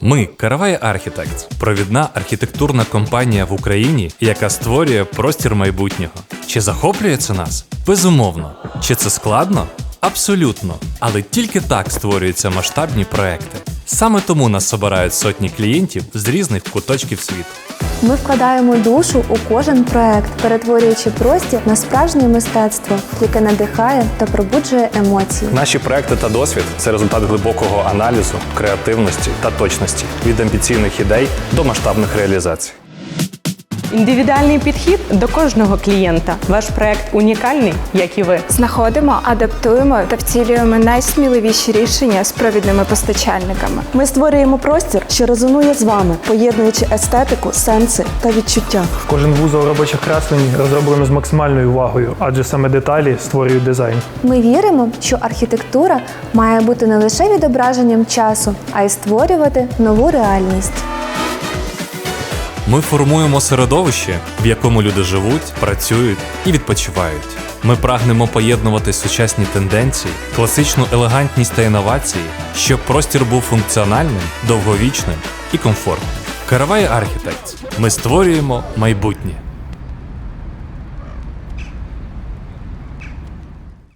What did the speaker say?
Ми Каравай Architects – провідна архітектурна компанія в Україні, яка створює простір майбутнього. Чи захоплює це нас? Безумовно. Чи це складно? Абсолютно. Але тільки так створюються масштабні проекти. Саме тому нас обирають сотні клієнтів з різних куточків світу. Ми вкладаємо душу у кожен проект, перетворюючи простір на справжнє мистецтво, яке надихає та пробуджує емоції. Наші проекти та досвід це результат глибокого аналізу, креативності та точності від амбіційних ідей до масштабних реалізацій. Індивідуальний підхід до кожного клієнта. Ваш проект унікальний, як і ви. Знаходимо, адаптуємо та втілюємо найсміливіші рішення з провідними постачальниками. Ми створюємо простір, що резонує з вами, поєднуючи естетику, сенси та відчуття. Кожен вузол робочих креслень розроблено з максимальною увагою, адже саме деталі створюють дизайн. Ми віримо, що архітектура має бути не лише відображенням часу, а й створювати нову реальність. Ми формуємо середовище, в якому люди живуть, працюють і відпочивають. Ми прагнемо поєднувати сучасні тенденції, класичну елегантність та інновації, щоб простір був функціональним, довговічним і комфортним. Каравай Architects. Ми створюємо майбутнє.